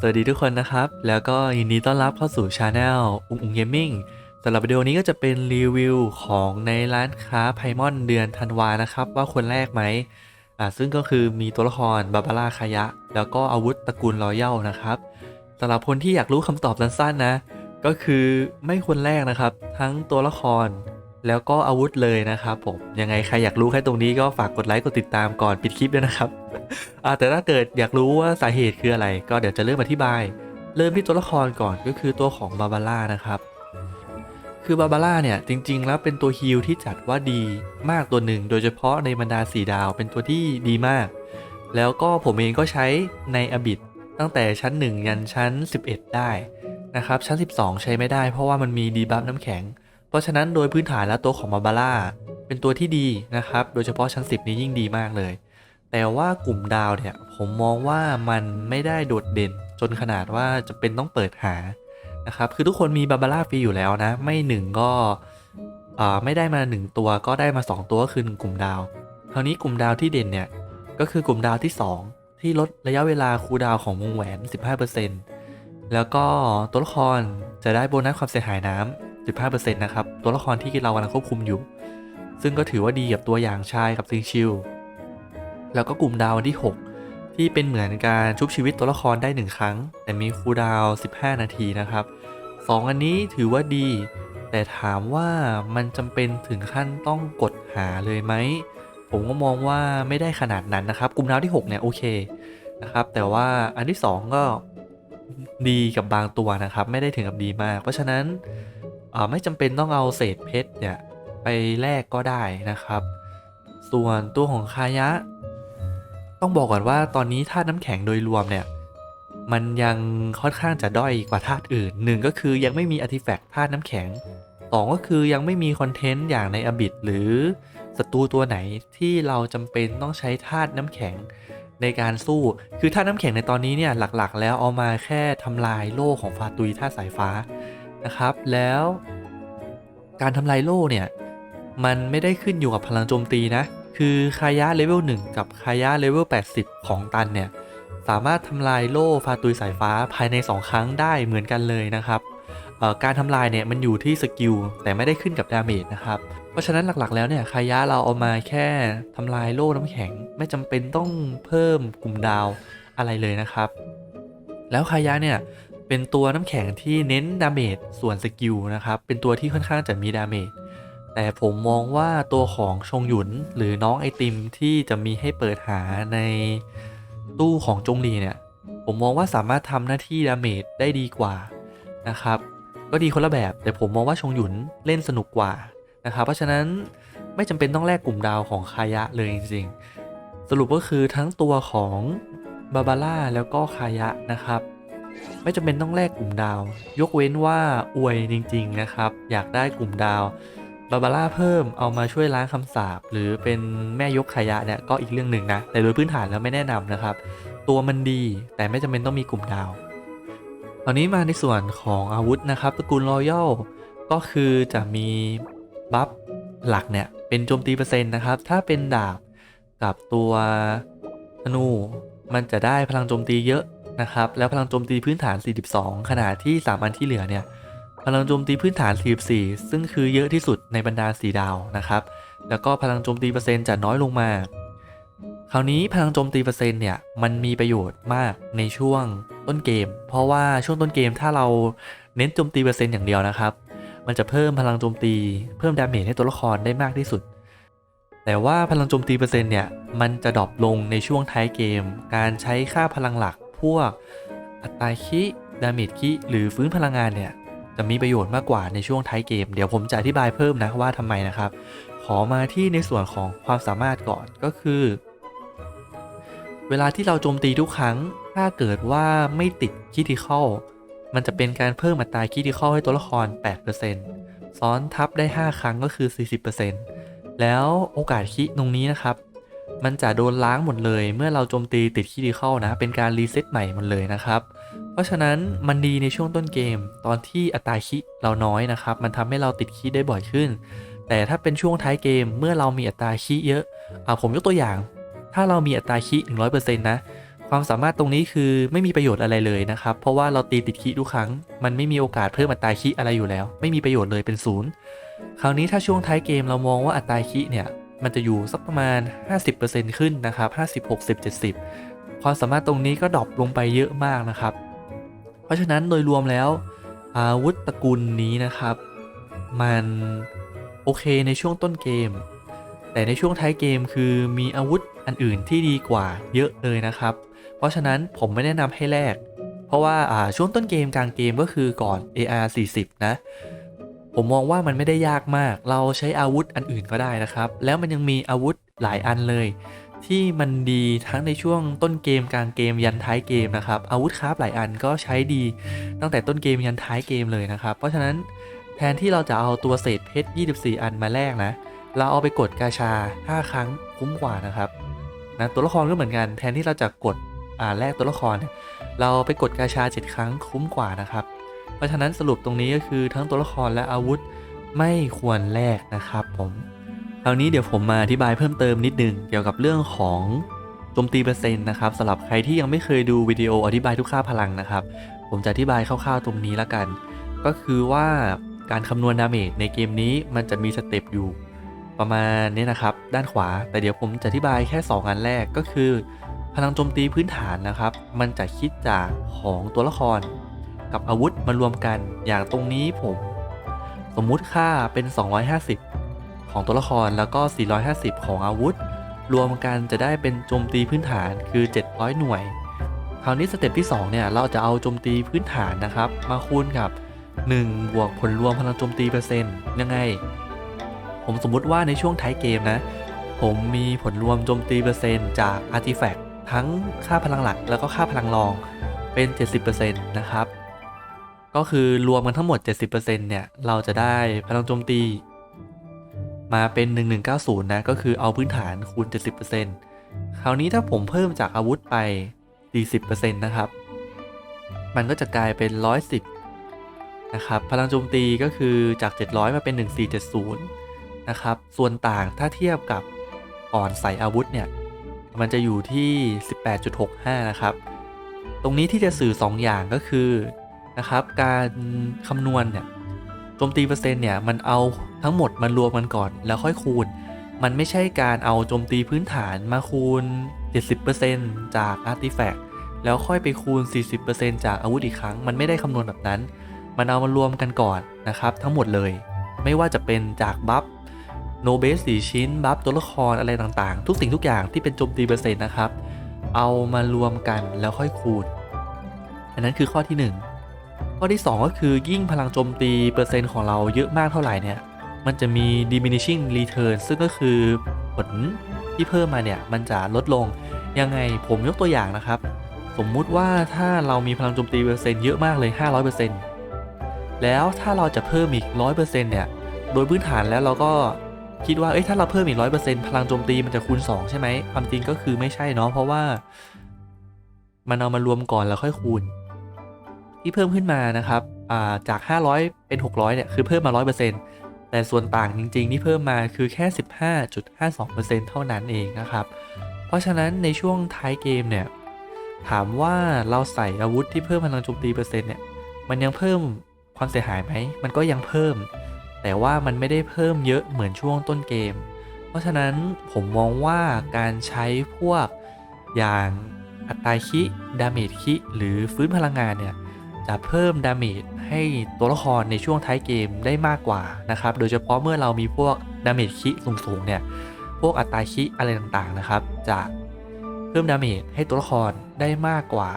สวัสดีทุกคนนะครับ แล้วก็ยินดีต้อนรับเข้าสู่ช anel อุ้งอุ้งเกมมิ่งสำหรับวิดีโอนี้ก็จะเป็นรีวิวของในร้านค้าไพมอนเดือนธันวานะครับ ว่าควรแรกไหมอ่าซึ่งก็คือมีตัวละครบาบาร่าคายะ แล้วก็อาวุธตระกูลรอยัลนะครับสำหรับคนที่อยากรู้คำตอบสั้นๆนะ ก็คือไม่ควรแรกนะครับ ทั้งตัวละคร แล้วก็อาวุธเลยนะครับผมยังไงใครอยากรู้แค่ตรงนี้ก็ฝากกดไลค์กดติดตามก่อนปิดคลิปด้วยนะครับแต่ถ้าเกิดอยากรู้ว่าสาเหตุคืออะไร ก็เดี๋ยวจะเริ่มอธิบาย เริ่มที่ตัวละครก่อนก็คือตัวของบาบาร่านะครับ คือบาบาร่าเนี่ยจริง ๆ แล้วเป็นตัวฮิลที่จัดว่าดีมากตัวหนึ่ง โดยเฉพาะในบรรดาสีดาวเป็นตัวที่ดีมาก แล้วก็ผมเองก็ใช้ในอบิดตั้งแต่ชั้น 1 ยันชั้น 11 ได้นะครับชั้น 12 ใช้ไม่ได้เพราะว่ามันมีดีบัฟน้ำแข็ง ราะฉะนั้นโดยพื้นฐานแล้วตัวของบาบาร่าเป็นตัวที่ดีนะครับ โดยเฉพาะชั้น 10 นี้ยิ่งดีมากเลย แต่ว่ากลุ่มดาวเนี่ยผมมองว่ามันไม่ได้โดดเด่นจนขนาดว่าจะเป็นต้องเปิดหานะครับ คือทุกคนมีบาบาร่าฟรีอยู่แล้วนะ ไม่หนึ่งก็ไม่ได้มา 1 ตัวก็ได้มา 2 ตัวก็คือกลุ่มดาว คราวนี้กลุ่มดาวที่เด่นเนี่ยก็คือกลุ่มดาวที่ 2 ที่ลดระยะเวลาคูดาวของวงแหวน 15%แล้วก็ตัวละครจะได้โบนัสความเสียหายน้ำ 15%นะครับตัวละครที่เรากำลังควบคุมอยู่ ซึ่งก็ถือว่าดีกับตัวอย่างชายกับซิงชิลแล้วก็กลุ่มดาวอันที่ 6 ที่เป็นเหมือนการชุบชีวิตตัวละครได้ 1 ครั้ง แต่มีคูดาว 15 นาทีนะครับ 2 อันนี้ถือว่าดี แต่ถามว่ามันจำเป็นถึงขั้นต้องกดหาเลยไหม ผมก็มองว่าไม่ได้ขนาดนั้นนะครับ กลุ่มดาวที่ 6 เนี่ยโอเคนะครับ แต่ว่าอันที่ 2 ก็ดีกับบางตัวนะครับ ไม่ได้ถึงกับดีมาก เพราะฉะนั้น ไม่จำเป็นต้องเอาเศษเพชรเนี่ยไปแลกก็ได้นะครับ ส่วนตัวของคายะ ต้องบอกก่อนว่าตอนนี้ธาตุน้ำแข็งโดยรวมเนี่ยมันยังค่อนข้างจะด้อยกว่าธาตุอื่นหนึ่งก็คือยังไม่มีอาร์ติแฟกต์ธาตุน้ำแข็งสองก็คือยังไม่มีคอนเทนต์อย่างในอบิดหรือศัตรูตัวไหนที่เราจำเป็นต้องใช้ธาตุน้ำแข็งในการสู้ คือธาตุน้ำแข็งในตอนนี้เนี่ยหลักๆ แล้วเอามาแค่ทำลายโล่ของฟาตุยธาตุสายฟ้า นะครับ แล้วการทำลายโล่เนี่ย มันไม่ได้ขึ้นอยู่กับพลังโจมตีนะ คือคายะเลเวล1กับคายะเลเวล80 ของตันเนี่ย สามารถทำลายโล่ฟาตุยสายฟ้าภายใน 2 ครั้งได้เหมือนกันเลยนะครับการทำลายเนี่ยมันอยู่ที่สกิลแต่ไม่ได้ขึ้นกับดาเมจนะครับ เพราะฉะนั้นหลักๆแล้วเนี่ยคายะเราเอามาแค่ทำลายโล่น้ำแข็ง ไม่จำเป็นต้องเพิ่มกลุ่มดาวอะไรเลยนะครับ แล้วคายะเนี่ย เป็นตัวน้ำแข็งที่เน้นดาเมจส่วนสกิลนะครับ เป็นตัวที่ค่อนข้างจะมีดาเมจแต่ผมมองว่าตัวของชงหยุนหรือน้องไอติมที่จะมีให้เปิดหาในตู้ของจงลีเนี่ย ผมมองว่าสามารถทำหน้าที่ดาเมจได้ดีกว่านะครับ ก็ดีคนละแบบ แต่ผมมองว่าชงหยุนเล่นสนุกกว่านะครับเพราะฉะนั้นไม่จำเป็นต้องแลกกลุ่มดาวของคายะเลยจริงๆ สรุปก็คือทั้งตัวของบาบาร่าแล้วก็คายะนะครับ ไม่จำเป็นต้องแลกกลุ่มดาว ยกเว้นว่าอวยจริง ๆ นะครับ อยากได้กลุ่มดาวบาบาร่าเพิ่มเอามาช่วยล้างคำสาปหรือเป็นแม่ยกขยะเนี่ยก็อีกเรื่องหนึ่งนะ แต่โดยพื้นฐานแล้วไม่แนะนำนะครับ ตัวมันดีแต่ไม่จำเป็นต้องมีกลุ่มดาวตอนนี้มาในส่วนของอาวุธนะครับตระกูลรอยัลก็คือจะมีบัฟหลักเนี่ยเป็นโจมตีเปอร์เซ็นต์นะครับ ถ้าเป็นดาบกับตัวธนูมันจะได้พลังโจมตีเยอะ นะครับ แล้วพลังโจมตีพื้นฐาน 42 ขณะที่3อันที่เหลือเนี่ยพลังโจมตีพื้นฐาน 44 ซึ่งคือเยอะที่สุดในบรรดาสีดาวนะครับ แล้วก็พลังโจมตีเปอร์เซ็นต์จะน้อยลงมา คราวนี้พลังโจมตีเปอร์เซ็นต์เนี่ยมันมีประโยชน์มากในช่วงต้นเกม เพราะว่าช่วงต้นเกมถ้าเราเน้นโจมตีเปอร์เซ็นต์อย่างเดียวนะครับ มันจะเพิ่มพลังโจมตี เพิ่มดาเมจให้ตัวละครได้มากที่สุด แต่ว่าพลังโจมตีเปอร์เซ็นต์เนี่ยมันจะดรอปลงในช่วงท้ายเกม การใช้ค่าพลังหลัก พวกอัตราคิดาเมจคิหรือฟื้นพลังงานเนี่ยจะมีประโยชน์มากกว่าในช่วงท้ายเกม เดี๋ยวผมจะอธิบายเพิ่มนะว่าทำไมนะครับ ขอมาที่ในส่วนของความสามารถก่อนก็คือ เวลาที่เราโจมตีทุกครั้ง ถ้าเกิดว่าไม่ติดคิติคอลมันจะเป็นการเพิ่มอัตราคิติคอลให้ตัวละคร 8%ซ้อนทับได้ 5 ครั้งก็คือ 40%แล้วโอกาสคิตรงนี้นะครับ มันจะโดนล้างหมดเลยเมื่อเราโจมตีติดคิติคอลนะ เป็นการรีเซ็ตใหม่หมดเลยนะครับ เพราะฉะนั้นมันดีในช่วงต้นเกม ตอนที่อัตราคิเราน้อยนะครับ มันทำให้เราติดคิได้บ่อยขึ้น แต่ถ้าเป็นช่วงท้ายเกมเมื่อเรามีอัตราคิเยอะอ่าผมยกตัวอย่าง ถ้าเรามีอัตราคิ100%นะความความสามารถตรงนี้คือไม่มีประโยชน์อะไรเลยนะครับ เพราะว่าเราตีติดคีทุกครั้ง มันไม่มีโอกาสเพิ่มอัตราคีอะไรอยู่แล้ว ไม่มีประโยชน์เลยเป็นศูนย์คราวนี้ถ้าช่วงท้ายเกมเรามองว่าอัตราคีเนี่ย มันจะอยู่สักประมาณ 50%ขึ้นนะครับ50 60 70 ความสามารถตรงนี้ก็ดรอปลงไปเยอะมากนะครับ เพราะฉะนั้นโดยรวมแล้วอาวุธตระกูลนี้นะครับ มันโอเคในช่วงต้นเกม แต่ในช่วงท้ายเกมคือมีอาวุธอันอื่นที่ดีกว่าเยอะเลยนะครับ เพราะฉะนั้นผมไม่แนะนำให้แลกเพราะว่าช่วงต้นเกมกลางเกมก็คือก่อน AR 40 นะ ผมมองว่ามันไม่ได้ยากมาก เราใช้อาวุธอันอื่นก็ได้นะครับ แล้วมันยังมีอาวุธหลายอันเลย ที่มันดีทั้งในช่วงต้นเกมกลางเกมยันท้ายเกมนะครับ อาวุธคราฟหลายอันก็ใช้ดีตั้งแต่ต้นเกมยันท้ายเกมเลยนะครับ เพราะฉะนั้นแทนที่เราจะเอาตัวเศษเพชร 24 อันมาแลกนะ เราเอาไปกดกาชา 5 ครั้งคุ้มกว่านะครับนะตัวละครก็เหมือนกัน แทนที่เราจะกดอ่าแลกตัวละครเนี่ยเราไปกดกาชา 7 ครั้งคุ้มกว่านะครับ เพราะฉะนั้นสรุปตรงนี้ก็คือทั้งตัวละครและอาวุธไม่ควรแลกนะครับผมคราวนี้เดี๋ยวผมมาอธิบายเพิ่มเติมนิดนึงเกี่ยวกับเรื่องของโจมตีเปอร์เซ็นต์นะครับสำหรับใครที่ยังไม่เคยดูวิดีโออธิบายทุกค่าพลังนะครับ ผมจะอธิบายคร่าวๆตรงนี้ละกัน ก็คือว่าการคำนวณดาเมจในเกมนี้มันจะมีสเต็ปอยู่ ประมาณนี้นะครับ ด้านขวา แต่เดี๋ยวผมจะอธิบายแค่ 2 อันแรกก็คือ พลังโจมตีพื้นฐานนะครับ มันจะคิดจากของตัวละคร กับอาวุธมารวมกันอย่างตรงนี้ผม สมมุติค่าเป็น 250 ของตัวละครแล้วก็ 450 ของอาวุธ รวมกันจะได้เป็นโจมตีพื้นฐานคือ 700 หน่วย คราวนี้สเต็ปที่ 2 เนี่ย เราจะเอาโจมตีพื้นฐานนะครับ มาคูณกับ 1 บวกผลรวมพลังโจมตีเปอร์เซ็นต์ยังไง ผมสมมุติว่าในช่วงท้ายเกมนะ ผมมีผลรวมโจมตีเปอร์เซ็นต์จากอาร์ติแฟกต์ทั้งค่าพลังหลักแล้วก็ค่าพลังรองเป็น 70%นะครับ ก็คือรวมกันทั้งหมด 70%เนี่ยเราจะได้พลังโจมตี มาเป็น 1190 นะ ก็คือเอาพื้นฐานคูณ 70%คราวนี้ถ้าผมเพิ่มจากอาวุธไป 40%นะครับ มันก็จะกลายเป็น 110 นะครับ พลังโจมตีก็คือจาก 700 มาเป็น 1470 นะครับ ส่วนต่างถ้าเทียบกับก่อนใส่อาวุธเนี่ย มันจะอยู่ที่ 18.65 นะครับ ตรงนี้ที่จะสื่อ 2 อย่างก็คือ นะครับ การคำนวณเนี่ยโจมตีเปอร์เซ็นต์เนี่ยมันเอาทั้งหมดมารวมกันก่อนแล้วค่อยคูณ มันไม่ใช่การเอาโจมตีพื้นฐานมาคูณ 70%จากอาร์ติแฟกต์แล้วค่อยไปคูณ 40%จากอาวุธอีกครั้ง มันไม่ได้คำนวณแบบนั้น มันเอามารวมกันก่อนนะครับ ทั้งหมดเลย ไม่ว่าจะเป็นจากบัฟโนเบสสี่ชิ้น บัฟตัวละครอะไรต่างๆ ทุกสิ่งทุกอย่างที่เป็นโจมตีเปอร์เซ็นต์นะครับ เอามารวมกันแล้วค่อยคูณ อันนั้นคือข้อที่ 1 ข้อที่ 2 ก็คือยิ่งพลังโจมตีเปอร์เซ็นต์ของเราเยอะมากเท่าไหร่เนี่ย มันจะมี diminishing return ซึ่งก็คือผลที่เพิ่มมาเนี่ย มันจะลดลง ยังไงผมยกตัวอย่างนะครับ สมมุติว่าถ้าเรามีพลังโจมตีเปอร์เซ็นต์เยอะมากเลย 500%แล้วถ้าเราจะเพิ่มอีก 100%เนี่ย โดยพื้นฐานแล้วเราก็คิดว่า เอ้ย ถ้าเราเพิ่มอีก 100%พลังโจมตีมันจะคูณ 2 ใช่ไหมความจริงก็คือไม่ใช่เนาะ เพราะว่า มันเอามารวมก่อนแล้วค่อยคูณ ที่เพิ่มขึ้นมานะครับจาก 500 เป็น 600 เนี่ย คือเพิ่มมา 100%แต่ส่วนต่างจริง ๆ ที่เพิ่มมาคือแค่ 15.52%เท่านั้นเองนะครับ เพราะฉะนั้นในช่วงท้ายเกมเนี่ย ถามว่าเราใส่อาวุธที่เพิ่มพลังโจมตีเปอร์เซ็นต์เนี่ย มันยังเพิ่มความเสียหายไหม มันก็ยังเพิ่ม แต่ว่ามันไม่ได้เพิ่มเยอะเหมือนช่วงต้นเกม เพราะฉะนั้นผมมองว่าการใช้พวกอย่างอัตราคิดาเมจคิหรือฟื้นพลังงานเนี่ย จะเพิ่มดาเมจให้ตัวละครในช่วงท้ายเกมได้มากกว่านะครับ โดยเฉพาะเมื่อเรามีพวกดาเมจคิสูงๆเนี่ย พวกอัตราคิอะไรต่างๆนะครับ จะเพิ่มดาเมจให้ตัวละครได้มากกว่า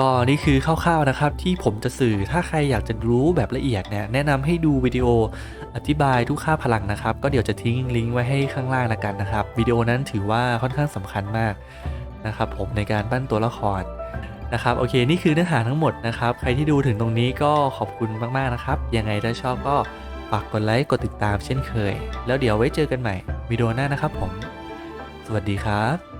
ก็นี่คือคร่าวๆนะครับที่ผมจะสื่อ ถ้าใครอยากจะรู้แบบละเอียดเนี่ยแนะนำให้ดูวิดีโออธิบายทุกค่าพลังนะครับ ก็เดี๋ยวจะทิ้งลิงก์ไว้ให้ข้างล่างละกันนะครับ วิดีโอนั้นถือว่าค่อนข้างสำคัญมากนะครับผมในการปั้นตัวละคร นะครับโอเคนี่คือเนื้อหาทั้งหมดนะครับใครที่ดูถึงตรงนี้ก็ขอบคุณมากๆนะครับยังไงถ้าชอบก็ฝากกดไลค์กดติดตามเช่นเคย แล้วเดี๋ยวไว้เจอกันใหม่วิดีโอหน้านะครับผม สวัสดีครับ